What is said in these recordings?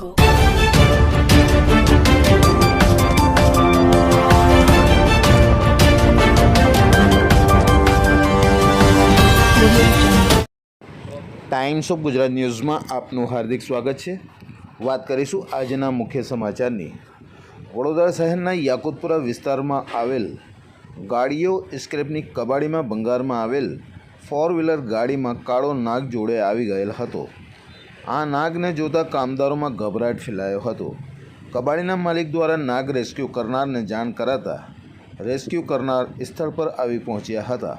Go. Times of Gujarat ન્યૂઝમાં આપનું હાર્દિક સ્વાગત છે વાત કરીશું આજના મુખ્ય સમાચારની વડોદરા શહેરના યાકુતપુરા વિસ્તારમાં આવેલ ગાડીઓ સ્ક્રેપની કબાડીમાં બંગારમાં આવેલ ફોર વ્હીલર ગાડીમાં કાળો નાગ જોડે આવી ગયેલ હતો આ નાગને જોતા કામદારોમાં ગભરાટ ફેલાયો હતો કબાડીના માલિક દ્વારા નાગ રેસ્ક્યુ કરનારને જાણ કરાતા રેસ્ક્યુ કરનાર સ્થળ પર આવી પહોંચ્યા હતા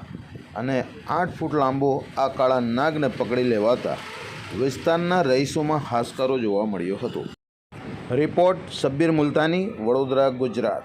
અને આઠ ફૂટ લાંબો આ કાળા નાગને પકડી લેવાતા વિસ્તારના રહીશોમાં હાશકારો જોવા મળ્યો હતો રિપોર્ટ સબ્બીર મુલતાની વડોદરા ગુજરાત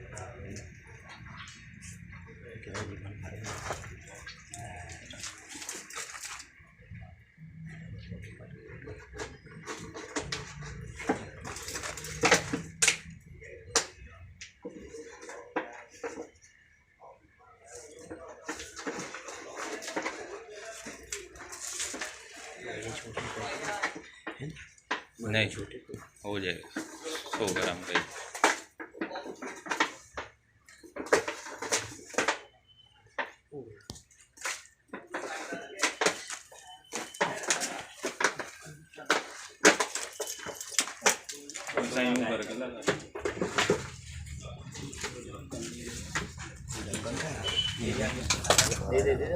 नहीं छोटे हो जाएगा सौ ग्राम का दे दे दे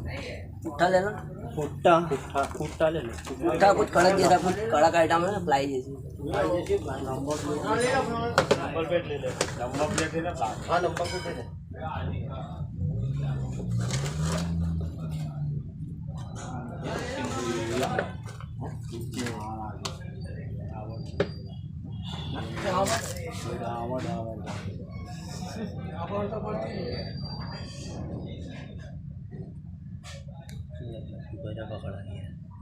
पुट्ठा लेना पुट्ठा पुट्ठा पुट्ठा ले लो पुट्ठा कुछ कड़क जैसा कुछ कड़क आइटम है प्लाई जैसी नंबर प्लेट ले ले नंबर प्लेट ले हाँ नंबर प्लेट ले ले आवड़ आवड़ आवड़ आवड़ तो पड़ती है